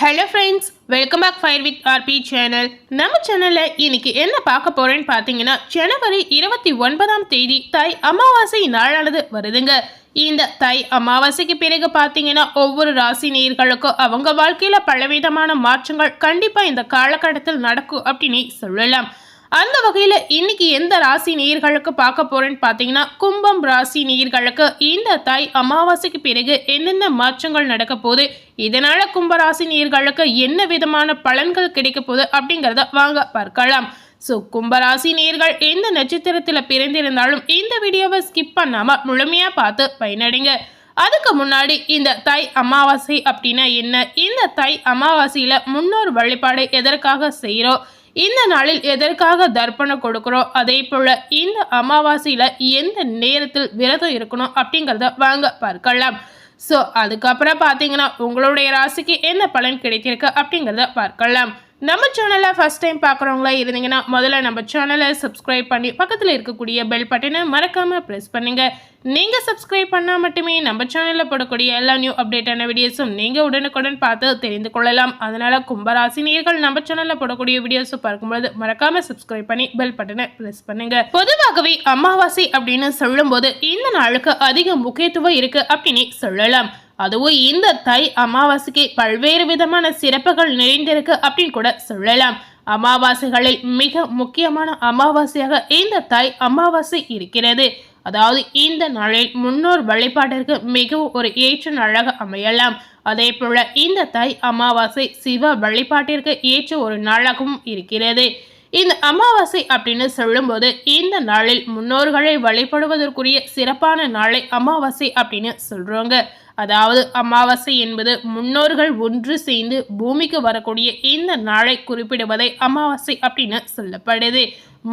Hello friends welcome back fire with RP channel நம்ம சேனலில் இன்னைக்கு என்ன பார்க்க போகிறேன்னு பார்த்தீங்கன்னா ஜனவரி இருபத்தி ஒன்பதாம் தேதி தை அமாவாசை நாளானது வருதுங்க. இந்த தை அமாவாசைக்கு பிறகு பார்த்தீங்கன்னா ஒவ்வொரு ராசி நேர்களுக்கும் அவங்க வாழ்க்கையில் பலவிதமான மாற்றங்கள் கண்டிப்பாக இந்த காலகட்டத்தில் நடக்கும் அப்படின்னு சொல்லலாம். அந்த வகையில் இன்னைக்கு எந்த ராசி நீர்களுக்கு பார்க்க போறேன்னு பார்த்தீங்கன்னா கும்பம் ராசி நீர்களுக்கு இந்த தாய் அமாவாசைக்கு பிறகு என்னென்ன மாற்றங்கள் நடக்க போகுது இதனால கும்பராசி என்ன விதமான பலன்கள் கிடைக்க போகுது அப்படிங்கிறத வாங்க பார்க்கலாம். ஸோ கும்பராசி நேர்கள் எந்த நட்சத்திரத்தில் பிறந்திருந்தாலும் இந்த வீடியோவை ஸ்கிப் பண்ணாமல் முழுமையாக பார்த்து பயனடைங்க. அதுக்கு முன்னாடி இந்த தை அமாவாசை அப்படின்னா என்ன? இந்த தை அமாவாசையில் முன்னோர் வழிபாடு எதற்காக செய்கிறோம் இந்த நாளில் எதற்காக தர்ப்பணம் கொடுக்குறோம்? அதே போல் இந்த அமாவாசையில் எந்த நேரத்தில் விரதம் இருக்கணும் அப்படிங்கிறத வாங்க பார்க்கலாம். ஸோ அதுக்கப்புறம் பார்த்தீங்கன்னா உங்களுடைய ராசிக்கு என்ன பலன் கிடைத்திருக்கு அப்படிங்கிறத பார்க்கலாம். நம்ம சேனலை ஃபஸ்ட் டைம் பார்க்குறவங்களா இருந்தீங்கன்னா முதல்ல நம்ம சேனலை சப்ஸ்கிரைப் பண்ணி பக்கத்தில் இருக்கக்கூடிய பெல் பட்டனை மறக்காமல் ப்ரெஸ் பண்ணுங்கள் நீங்கள் சப்ஸ்கிரைப் பண்ணால் மட்டுமே நம்ம சேனலில் போடக்கூடிய எல்லா நியூ அப்டேட்டான வீடியோஸும் நீங்கள் உடனுக்குடன் பார்த்து தெரிந்து கொள்ளலாம். அதனால் கும்பராசினியர்கள் நம்ம சேனலில் போடக்கூடிய வீடியோஸும் பார்க்கும்போது மறக்காமல் சப்ஸ்கிரைப் பண்ணி பெல் பட்டனை ப்ரெஸ் பண்ணுங்கள் பொதுவாகவே அமாவாசை அப்படின்னு சொல்லும்போது இந்த நாளுக்கு அதிக முக்கியத்துவம் இருக்குது அப்படின்னு சொல்லலாம். அதுவும் இந்த தை அமாவாசைக்கு பல்வேறு விதமான சிறப்புகள் நிறைந்திருக்கு அப்படின்னு கூட சொல்லலாம். அமாவாசைகளில் மிக முக்கியமான அமாவாசையாக இந்த தை அமாவாசை இருக்கிறது. அதாவது இந்த நாளில் முன்னோர் வழிபாட்டிற்கு மிகவும் ஒரு ஏற்ற நாளாக அமையலாம். அதே போல இந்த தை அமாவாசை சிவ வழிபாட்டிற்கு ஏற்ற ஒரு நாளாகவும் இருக்கிறது. இந்த அமாவாசை அப்படின்னு சொல்லும்போது இந்த நாளில் முன்னோர்களை வழிபடுவதற்குரிய சிறப்பான நாளை அமாவாசை அப்படின்னு சொல்றாங்க. அதாவது அமாவாசை என்பது முன்னோர்கள் ஒன்று சேர்ந்து பூமிக்கு வரக்கூடிய இந்த நாளை குறிப்பிடுவதை அமாவாசை அப்படின்னு சொல்லப்படுது.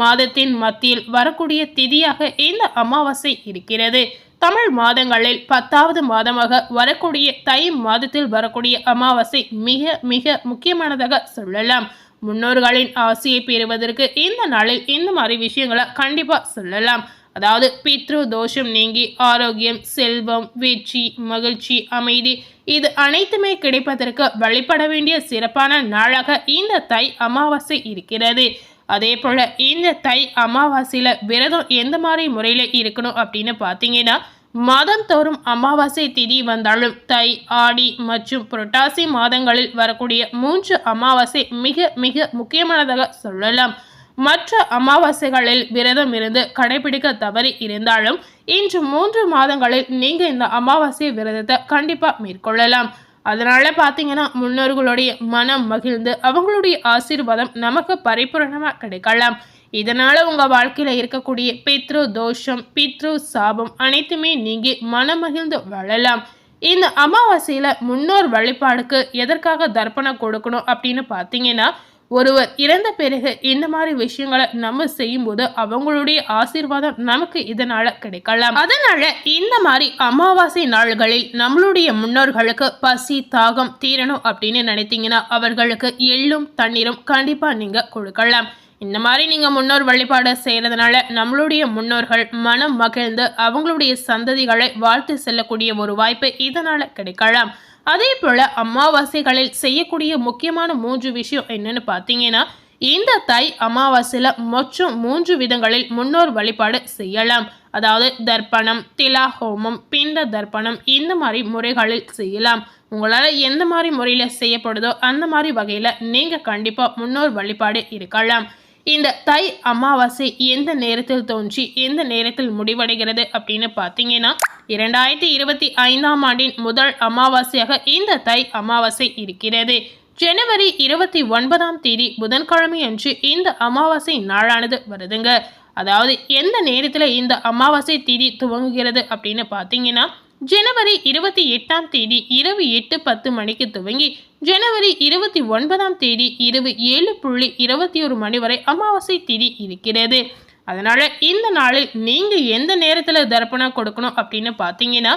மாதத்தின் மத்தியில் வரக்கூடிய திதியாக இந்த அமாவாசை இருக்கிறது. தமிழ் மாதங்களில் பத்தாவது மாதமாக வரக்கூடிய தை மாதத்தில் வரக்கூடிய அமாவாசை மிக மிக முக்கியமானதாக சொல்லலாம். முன்னோர்களின் ஆசையை பெறுவதற்கு இந்த நாளில் இந்த மாதிரி விஷயங்களை கண்டிப்பாக சொல்லலாம். அதாவது பித்ரு தோஷம் நீங்கி ஆரோக்கியம் செல்வம் வெற்றி மகிழ்ச்சி அமைதி இது அனைத்துமே கிடைப்பதற்கு வழிபட வேண்டிய சிறப்பான நாளாக இந்த தை அமாவாசை இருக்கிறது. அதே போல் இந்த தை அமாவாசையில் விரதம் எந்த மாதிரி முறையில் இருக்கணும் அப்படின்னு பார்த்தீங்கன்னா மாதந்தோறும் அமாவாசை திதி வந்தாலும் தை ஆடி மற்றும் புரட்டாசி மாதங்களில் வரக்கூடிய மூன்று அமாவாசை மிக மிக முக்கியமானதாக சொல்லலாம். மற்ற அமாவாசைகளில் விரதம் இருந்து கடைபிடிக்க தவறி இருந்தாலும் இன்று மூன்று மாதங்களில் நீங்கள் இந்த அமாவாசை விரதத்தை கண்டிப்பாக மேற்கொள்ளலாம். அதனால பார்த்தீங்கன்னா முன்னோர்களுடைய மனம் மகிழ்ந்து அவங்களுடைய ஆசீர்வாதம் நமக்கு பரிபூரணமாக கிடைக்கலாம். இதனால உங்க வாழ்க்கையில இருக்கக்கூடிய பித்ரு தோஷம் பித்ரு சாபம் அனைத்துமே நீங்கி மனம் மகிழ்ந்து வாழலாம். இந்த அமாவாசையில முன்னோர் வழிபாடுக்கு எதற்காக தர்ப்பணம் கொடுக்கணும் அப்படின்னு பார்த்தீங்கன்னா ஒருவர் இறந்த பிறகு இந்த மாதிரி விஷயங்களை நம்ம செய்யும்போது அவங்களுடைய ஆசீர்வாதம் நமக்கு இதனால கிடைக்கலாம். அதனால இந்த மாதிரி அமாவாசை நாள்களில் நம்மளுடைய முன்னோர்களுக்கு பசி தாகம் தீரணும் அப்படின்னு நினைத்தீங்கன்னா அவர்களுக்கு எள்ளும் தண்ணீரும் கண்டிப்பா நீங்க கொடுக்கலாம். இந்த மாதிரி நீங்கள் முன்னோர் வழிபாடு செய்கிறதுனால நம்மளுடைய முன்னோர்கள் மனம் மகிழ்ந்து அவங்களுடைய சந்ததிகளை வாழ்த்து செல்லக்கூடிய ஒரு வாய்ப்பு இதனால் கிடைக்கலாம். அதே போல் அமாவாசைகளில் செய்யக்கூடிய முக்கியமான மூன்று விஷயம் என்னென்னு பார்த்தீங்கன்னா இந்த தை அமாவாசையில் மொச்சம் மூன்று விதங்களில் முன்னோர் வழிபாடு செய்யலாம். அதாவது தர்ப்பணம் திலா ஹோமம் பிண்ட தர்ப்பணம் இந்த மாதிரி முறைகளில் செய்யலாம். உங்களால் எந்த மாதிரி முறையில் செய்யப்படுதோ அந்த மாதிரி வகையில் நீங்கள் கண்டிப்பாக முன்னோர் வழிபாடு இருக்கலாம். இந்த தை அமாவாசை எந்த நேரத்தில் தோன்றி எந்த நேரத்தில் முடிவடைகிறது அப்படின்னு பார்த்தீங்கன்னா இரண்டாயிரத்தி இருபத்தி ஐந்தாம் ஆண்டின் முதல் அமாவாசையாக இந்த தை அமாவாசை இருக்கிறது. ஜனவரி இருபத்தி ஒன்பதாம் தேதி புதன்கிழமை அன்று இந்த அமாவாசை நாளானது வருதுங்க. அதாவது எந்த நேரத்தில் இந்த அமாவாசை தேதி துவங்குகிறது அப்படின்னு பார்த்தீங்கன்னா ஜனவரி இருபத்தி எட்டாம் தேதி இரவு எட்டு பத்து மணிக்கு துவங்கி ஜனவரி இருபத்தி ஒன்பதாம் தேதி இரவு ஏழு புள்ளி இருபத்தி ஒரு மணி வரை அமாவாசை தேதி இருக்கிறது. அதனால் இந்த நாளில் நீங்கள் எந்த நேரத்தில் தர்ப்பணம் கொடுக்கணும் அப்படின்னு பார்த்தீங்கன்னா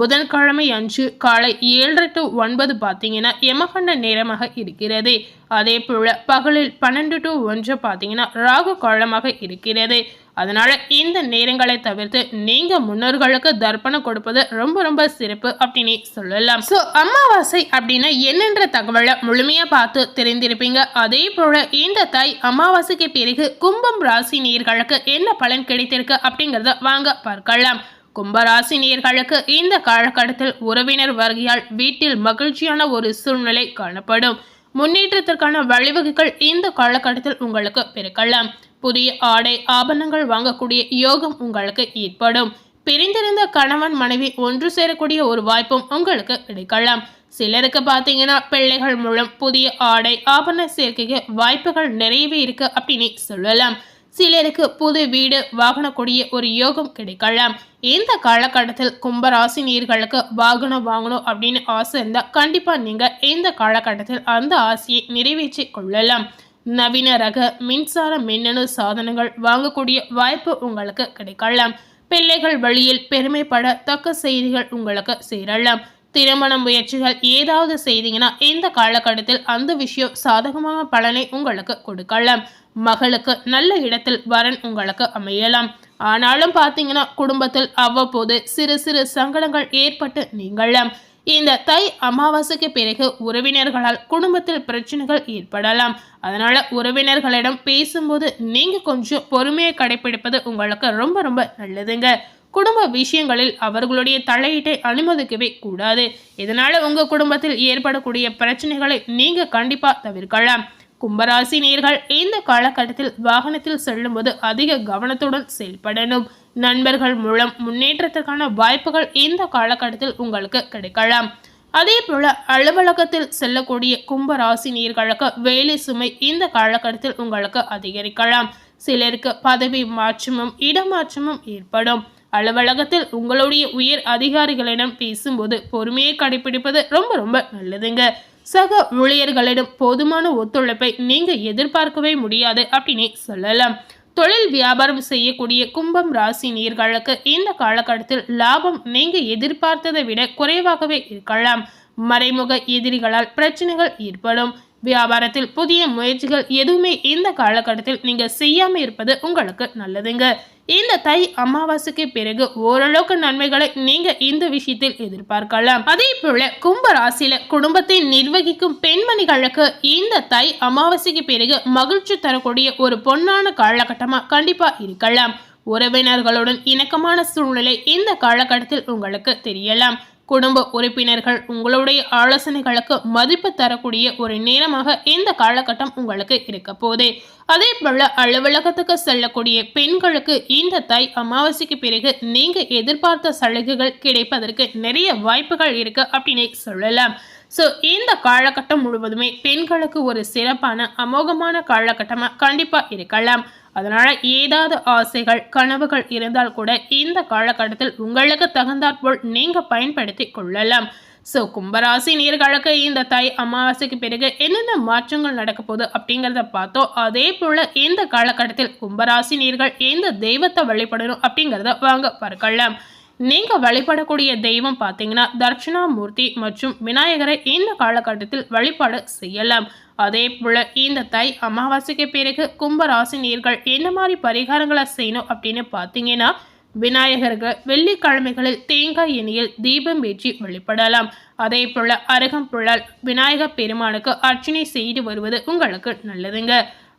புதன்கிழமை அன்று காலை ஏழரை டு ஒன்பது பார்த்தீங்கன்னா யமகண்ட நேரமாக இருக்கிறது. அதே போல் பகலில் பன்னெண்டு டு ஒன்று பார்த்தீங்கன்னா ராகு காலமாக இருக்கிறது. அதனால் இந்த நேரங்களை தவிர்த்து நீங்கள் முன்னோர்களுக்கு தர்ப்பணம் கொடுப்பது ரொம்ப ரொம்ப சிறப்பு அப்படின்னு சொல்லலாம். ஸோ அமாவாசை அப்படின்னா என்னென்ற தகவலை முழுமையாக பார்த்து தெரிந்திருப்பீங்க. அதே போல் இந்த தாய் அமாவாசைக்கு பிறகு கும்பம் ராசி நேர்களுக்கு என்ன பலன் கிடைத்திருக்கு அப்படிங்கிறத வாங்க பார்க்கலாம். கும்பராசி நேர்களுக்கு இந்த காலகட்டத்தில் உறவினர் வருகையால் வீட்டில் மகிழ்ச்சியான ஒரு சூழ்நிலை காணப்படும். முன்னேற்றத்திற்கான வழிவகைகள் இந்த காலகட்டத்தில் உங்களுக்கு பிறக்கலாம். புதிய ஆடை ஆபரணங்கள் வாங்கக்கூடிய யோகம் உங்களுக்கு ஏற்படும். பிரிந்திருந்த கணவன் மனைவி ஒன்று சேரக்கூடிய ஒரு வாய்ப்பும் உங்களுக்கு கிடைக்கலாம். சிலருக்கு பார்த்தீங்கன்னா பிள்ளைகள் மூலம் புதிய ஆடை ஆபரண சேர்க்கைக்கு வாய்ப்புகள் நிறையவே இருக்கு அப்படின்னு சொல்லலாம். சிலருக்கு புது வீடு வாகனக்கூடிய ஒரு யோகம் கிடைக்கலாம். இந்த காலகட்டத்தில் கும்பராசினியர்களுக்கு வாகனம் வாங்கணும் அப்படின்னு ஆசை இருந்தால் கண்டிப்பாக நீங்கள் இந்த காலகட்டத்தில் அந்த ஆசையை நிறைவேற்றி கொள்ளலாம். நவீன ரக மின்சார மின்னணு சாதனங்கள் வாங்கக்கூடிய வாய்ப்பு உங்களுக்கு கிடைக்கலாம். பிள்ளைகள் வழியில் பெருமைப்பட தக்க செய்திகள் உங்களுக்கு சேரலாம். திருமண முயற்சிகள் ஏதாவது செய்தீங்கன்னா இந்த காலகட்டத்தில் அந்த விஷயம் சாதகமான பலனை உங்களுக்கு கொடுக்கலாம். மகளுக்கு நல்ல இடத்தில் வரன் உங்களுக்கு அமையலாம். ஆனாலும் பார்த்தீங்கன்னா குடும்பத்தில் அவ்வப்போது சிறு சிறு சங்கடங்கள் ஏற்பட்டு நீங்களாம் இந்த தை அமாவாசைக்கு பிறகு உறவினர்களால் குடும்பத்தில் பிரச்சனைகள் ஏற்படலாம். அதனால உறவினர்களிடம் பேசும்போது நீங்க கொஞ்சம் பொறுமையை கடைபிடிப்பது உங்களுக்கு ரொம்ப ரொம்ப நல்லதுங்க. குடும்ப விஷயங்களில் அவர்களுடைய தலையீட்டை அனுமதிக்கவே கூடாது. இதனால உங்க குடும்பத்தில் ஏற்படக்கூடிய பிரச்சனைகளை நீங்க கண்டிப்பா தவிர்க்கலாம். கும்பராசி நேர்கள் இந்த காலகட்டத்தில் வாகனத்தில் செல்லும்போது அதிக கவனத்துடன் செயல்படணும். நண்பர்கள் மூலம் முன்னேற்றத்திற்கான வாய்ப்புகள் இந்த காலகட்டத்தில் உங்களுக்கு கிடைக்கலாம். அதே போல அலுவலகத்தில் செல்லக்கூடிய கும்பராசி நீர்களுக்கு வேலை சுமை இந்த காலகட்டத்தில் உங்களுக்கு அதிகரிக்கலாம். சிலருக்கு பதவி மாற்றமும் இடமாற்றமும் ஏற்படும். அலுவலகத்தில் உங்களுடைய உயர் அதிகாரிகளிடம் பேசும்போது பொறுமையை கடைபிடிப்பது ரொம்ப ரொம்ப நல்லதுங்க. சக ஊழியர்களிடம் போதுமான ஒத்துழைப்பை நீங்க எதிர்பார்க்கவே முடியாது அப்படின்னு சொல்லலாம். தொழில் வியாபாரம் செய்யக்கூடிய கும்பம் ராசி நீர்களுக்கு இந்த காலகட்டத்தில் லாபம் நீங்க எதிர்பார்த்ததை விட குறைவாகவே இருக்கலாம். மறைமுக எதிரிகளால் பிரச்சனைகள் ஏற்படும். வியாபாரத்தில் புதிய முயற்சிகள் எதுவுமே இந்த காலகட்டத்தில் நீங்கள் செய்யாம இருப்பது உங்களுக்கு நல்லதுங்க. இந்த தை அமாவாசைக்கு பிறகு ஓரளவுக்கு நன்மைகளை நீங்க இந்த விஷயத்தில் எதிர்பார்க்கலாம். அதே போல கும்ப ராசியில குடும்பத்தை நிர்வகிக்கும் பெண்மணிகளுக்கு இந்த தை அமாவாசைக்கு பிறகு மகிழ்ச்சி தரக்கூடிய ஒரு பொன்னான காலகட்டமா கண்டிப்பா இருக்கலாம். உறவினர்களுடன் இணக்கமான சூழ்நிலை இந்த காலகட்டத்தில் உங்களுக்கு தெரியலாம். குடும்ப உறுப்பினர்கள் உங்களுடைய ஆலோசனைகளுக்கு மதிப்பு தரக்கூடிய ஒரு நேரமாக இந்த காலகட்டம் உங்களுக்கு இருக்க போது அதே போல அலுவலகத்துக்கு செல்லக்கூடிய பெண்களுக்கு இந்த தாய் அமாவாசைக்கு பிறகு நீங்க எதிர்பார்த்த சலுகைகள் கிடைப்பதற்கு நிறைய வாய்ப்புகள் இருக்கு அப்படின்னு சொல்லலாம். ஸோ இந்த காலகட்டம் முழுவதுமே பெண்களுக்கு ஒரு சிறப்பான அமோகமான காலகட்டமாக கண்டிப்பாக இருக்கலாம். அதனால் ஏதாவது ஆசைகள் கனவுகள் இருந்தால் கூட இந்த காலகட்டத்தில் உங்களுக்கு தகுந்தாற்போல் நீங்கள் பயன்படுத்தி கொள்ளலாம். ஸோ கும்பராசி நீர்களுக்கு இந்த தை அமாவாசைக்கு பிறகு என்னென்ன மாற்றங்கள் நடக்க போகுது அப்படிங்கிறத பார்த்தோம். அதே போல் இந்த காலகட்டத்தில் கும்பராசி நீர்கள் எந்த தெய்வத்தை வழிபடணும் அப்படிங்கிறத வாங்க பார்க்கலாம். நீங்கள் வழிபடக்கூடிய தெய்வம் பார்த்தீங்கன்னா தர்ஷனாமூர்த்தி மற்றும் விநாயகரை இந்த காலகட்டத்தில் வழிபாடு செய்யலாம். அதே போல் இந்த தை அமாவாசைக்கு பிறகு கும்பராசி நீர்கள் என்ன மாதிரி பரிகாரங்களை செய்யணும் அப்படின்னு பார்த்தீங்கன்னா விநாயகர்கள் வெள்ளிக்கிழமைகளில் தேங்காய் எண்ணெயில் தீபம் ஏற்றி வழிபடலாம். அதே போல அருகம்புழல் விநாயகர் பெருமானுக்கு அர்ச்சனை செய்து வருவது உங்களுக்கு நல்லதுங்க.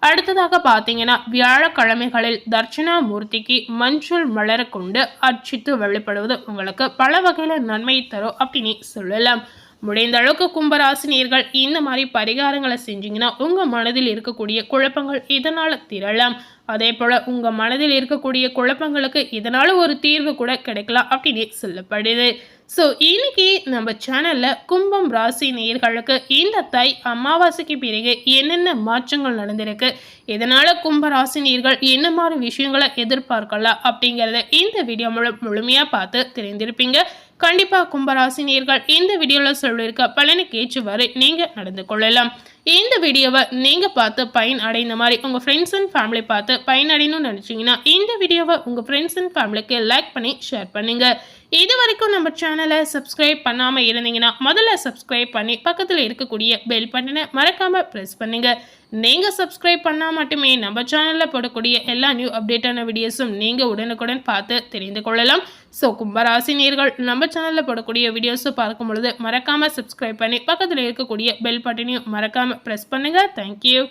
அடுத்ததாக பார்த்தீங்கன்னா வியாழக்கிழமைகளில் தர்ச்சனாமூர்த்திக்கு மஞ்சள் மலர கொண்டு அர்ச்சித்து வழிபடுவது உங்களுக்கு பல வகையில் நன்மை தரும் அப்படின்னு சொல்லலாம். முடிந்த அளவுக்கு கும்பராசினியர்கள் இந்த மாதிரி பரிகாரங்களை செஞ்சீங்கன்னா உங்கள் மனதில் இருக்கக்கூடிய குழப்பங்கள் இதனால் திரளாம் அதே போல் உங்கள் மனதில் இருக்கக்கூடிய குழப்பங்களுக்கு இதனால் ஒரு தீர்வு கூட கிடைக்கலாம் அப்படின்னு சொல்லப்படுது. ஸோ இன்னைக்கு நம்ம சேனலில் கும்பம் ராசி நேர்களுக்கு இந்த தை அமாவாசைக்கு பிறகு என்னென்ன மாற்றங்கள் நடந்திருக்கு இதனால் கும்ப ராசி நேர்கள் என்ன மாதிரி விஷயங்களை எதிர்பார்க்கலாம் அப்படிங்கிறத இந்த வீடியோ மூலம் முழுமையாக பார்த்து தெரிந்திருப்பீங்க. கண்டிப்பாக கும்பராசினியர்கள் இந்த வீடியோவில் சொல்லியிருக்க பலனுக்கு ஏற்றுவாறு நீங்கள் நடந்து கொள்ளலாம். இந்த வீடியோவை நீங்கள் பார்த்து பயன் அடைந்த மாதிரி உங்கள் ஃப்ரெண்ட்ஸ் அண்ட் ஃபேமிலி பார்த்து பயன் அடையணும்னு நினச்சிங்கன்னா இந்த வீடியோவை உங்கள் ஃப்ரெண்ட்ஸ் அண்ட் ஃபேமிலிக்கு லைக் பண்ணி ஷேர் பண்ணுங்கள் இது வரைக்கும் நம்ம சேனலை சப்ஸ்கிரைப் பண்ணாமல் இருந்தீங்கன்னா முதல்ல சப்ஸ்கிரைப் பண்ணி பக்கத்தில் இருக்கக்கூடிய பெல் பட்டனை மறக்காமல் ப்ரெஸ் பண்ணுங்கள் நீங்கள் சப்ஸ்கிரைப் பண்ணால் மட்டுமே நம்ம சேனலில் போடக்கூடிய எல்லா நியூ அப்டேட்டான வீடியோஸும் நீங்கள் உடனுக்குடன் பார்த்து தெரிந்து கொள்ளலாம். ஸோ கும்பராசினியர்கள் நம்ம சேனலில் போடக்கூடிய வீடியோஸை பார்க்கும் பொழுது மறக்காமல் சப்ஸ்கிரைப் பண்ணி பக்கத்தில் இருக்கக்கூடிய பெல் பட்டனையும் மறக்காமல் ப்ரெஸ் பண்ணுங்கள் தேங்க்யூ